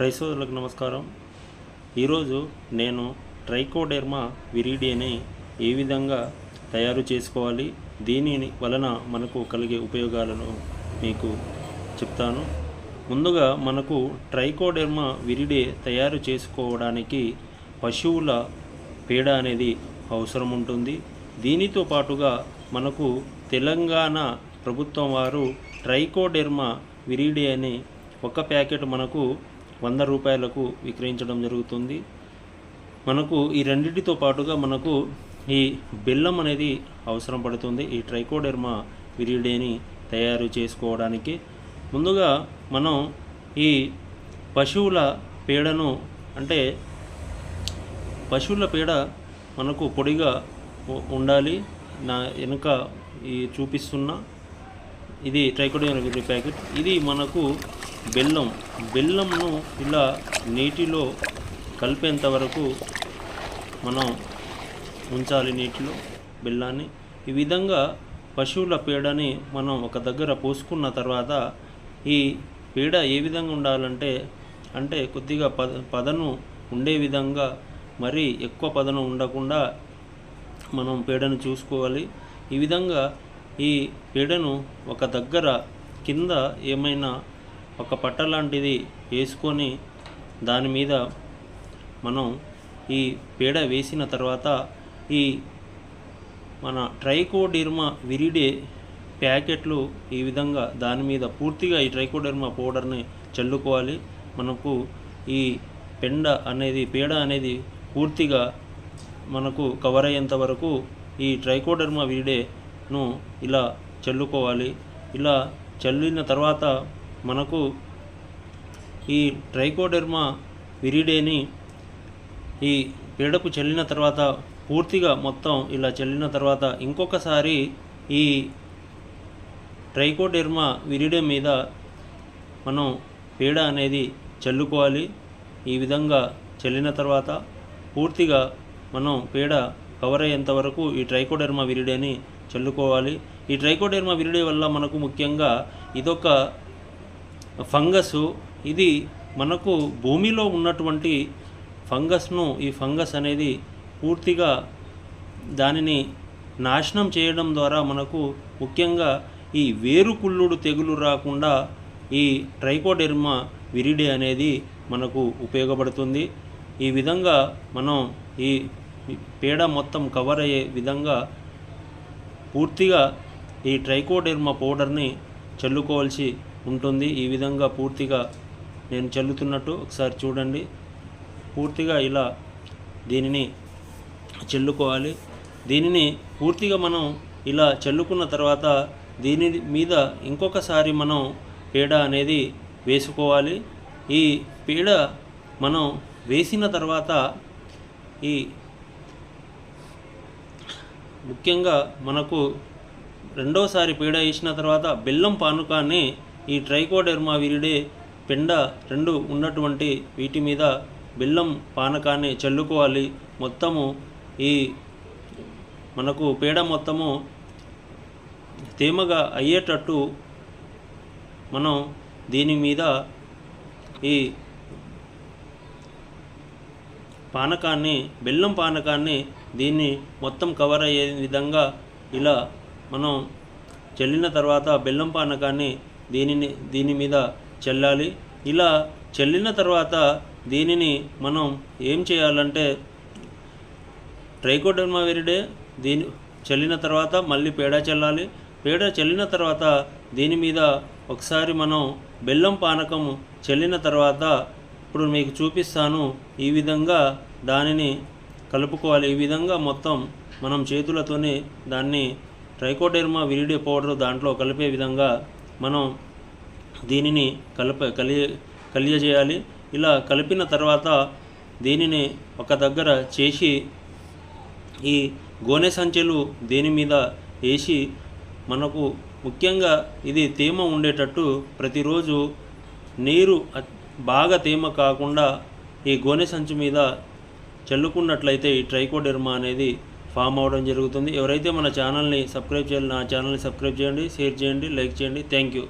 రైసోలకు నమస్కారం. ఈరోజు నేను ట్రైకోడెర్మా విరీడియని ఏ విధంగా తయారు చేసుకోవాలి? దీని వలన మనకు కలిగే ఉపయోగాలను మీకు చెప్తాను. ముందుగా మనకు ట్రైకోడెర్మా విరిడే తయారు చేసుకోవడానికి పశువుల పేడ అనేది అవసరం ఉంటుంది. దీనితో పాటుగా మనకు తెలంగాణ ప్రభుత్వం వారు ట్రైకోడెర్మా విరిడే అని ఒక ప్యాకెట్ మనకు వంద రూపాయలకు విక్రయించడం జరుగుతుంది. మనకు ఈ రెండింటితో పాటుగా మనకు ఈ బెల్లం అనేది అవసరం పడుతుంది. ఈ ట్రైకోడెర్మా విరిడేని తయారు చేసుకోవడానికి. ముందుగా మనం ఈ పశువుల పేడను అంటే పశువుల పేడ మనకు పొడిగా ఉండాలి. నా వెనుక ఈ చూపిస్తున్న ఇది ట్రైకోడియన్ విరి ప్యాకెట్. ఇది మనకు బెల్లం. బెల్లంను ఇలా నీటిలో కలిపేంత వరకు మనం ఉంచాలి నీటిలో బెల్లాన్ని. ఈ విధంగా పశువుల పేడని మనం ఒక దగ్గర పోసుకున్న తర్వాత ఈ పేడ ఏ విధంగా ఉండాలంటే అంటే కొద్దిగా పద పదను ఉండే విధంగా మరీ ఎక్కువ పదను ఉండకుండా మనం పేడను చూసుకోవాలి. ఈ విధంగా ఈ పేడను ఒక దగ్గర కింద ఏమైనా ఒక పట్ట లాంటిది వేసుకొని దాని మీద మనం ఈ పేడ వేసిన తర్వాత ఈ మన ట్రైకోడెర్మా విరిడే ప్యాకెట్లు ఈ విధంగా దాని మీద పూర్తిగా ఈ ట్రైకోడెర్మా పౌడర్ని చల్లుకోవాలి. మనకు ఈ పెండ అనేది పేడ అనేది పూర్తిగా మనకు కవర్ అయ్యేంత వరకు ఈ ట్రైకోడెర్మా ను ఇలా చల్లుకోవాలి. ఇలా చల్లిన తర్వాత మనకు ఈ ట్రైకోడెర్మా విరిడేని ఈ పేడకు చల్లిన తర్వాత పూర్తిగా మొత్తం ఇలా చల్లిన తర్వాత ఇంకొకసారి ఈ ట్రైకోడెర్మా విరిడే మీద మనం పేడ అనేది చల్లుకోవాలి. ఈ విధంగా చల్లిన తర్వాత పూర్తిగా మనం పేడ కవర్ అయ్యేంత వరకు ఈ ట్రైకోడెర్మా విరిడేని చల్లుకోవాలి. ఈ ట్రైకోడెర్మా విరిడే వల్ల మనకు ముఖ్యంగా ఇదొక ఫంగస్. ఇది మనకు భూమిలో ఉన్నటువంటి ఫంగస్ను ఈ ఫంగస్ అనేది పూర్తిగా దానిని నాశనం చేయడం ద్వారా మనకు ముఖ్యంగా ఈ వేరుకుళ్ళుడు తెగులు రాకుండా ఈ ట్రైకోడెర్మా విరిడే అనేది మనకు ఉపయోగపడుతుంది. ఈ విధంగా మనం ఈ పేడ మొత్తం కవర్ అయ్యే విధంగా పూర్తిగా ఈ ట్రైకోడెర్మా పౌడర్ని చల్లుకోవాల్సి ఉంటుంది. ఈ విధంగా పూర్తిగా నేను చల్లుతున్నట్టు ఒకసారి చూడండి. పూర్తిగా ఇలా దీనిని చల్లుకోవాలి. దీనిని పూర్తిగా మనం ఇలా చల్లుకున్న తర్వాత దీని మీద ఇంకొకసారి మనం పేడ అనేది వేసుకోవాలి. ఈ పేడ మనం వేసిన తర్వాత ఈ ముఖ్యంగా మనకు రెండోసారి పేడ వేసిన తర్వాత బెల్లం పానుకాన్ని ఈ ట్రైకోడెర్మా విరిడే పెండ రెండు ఉన్నటువంటి వీటి మీద బెల్లం పానకాన్ని చల్లుకోవాలి. మొత్తము ఈ మనకు పేడ మొత్తము తేమగా అయ్యేటట్టు మనం దీని మీద ఈ పానకాన్ని బెల్లం పానకాన్ని దీన్ని మొత్తం కవర్ అయ్యే విధంగా ఇలా మనం చల్లిన తర్వాత బెల్లం పానకాన్ని దీనిని దీని మీద చల్లాలి. ఇలా చల్లిన తర్వాత దీనిని మనం ఏం చేయాలంటే ట్రైకోడర్మా విరిడే దీని చల్లిన తర్వాత మళ్ళీ పేడ చల్లాలి. పేడ చల్లిన తర్వాత దీని మీద ఒకసారి మనం బెల్లం పానకం చల్లిన తర్వాత ఇప్పుడు మీకు చూపిస్తాను ఈ విధంగా దానిని కలుపుకోవాలి. ఈ విధంగా మొత్తం మనం చేతులతోనే దాన్ని ట్రైకోడెర్మా విరిడే పౌడర్ దాంట్లో కలిపే విధంగా మనం దీనిని కలప కలియ కలియజేయాలి. ఇలా కలిపిన తర్వాత దీనిని ఒక దగ్గర చేసి ఈ గోనె సంచులు దేని మీద వేసి మనకు ముఖ్యంగా ఇది తేమ ఉండేటట్టు ప్రతిరోజు నీరు బాగా తేమ కాకుండా ఈ గోనె సంచి మీద చల్లుకున్నట్లయితే ఈ ట్రైకోడెర్మా అనేది ఫామ్ అవడం జరుగుతుంది. ఎవరైతే మన ఛానల్ని సబ్స్క్రైబ్ చేయాలి నా ఛానల్ని సబ్స్క్రైబ్ చేయండి షేర్ చేయండి లైక్ చేయండి. Thank you.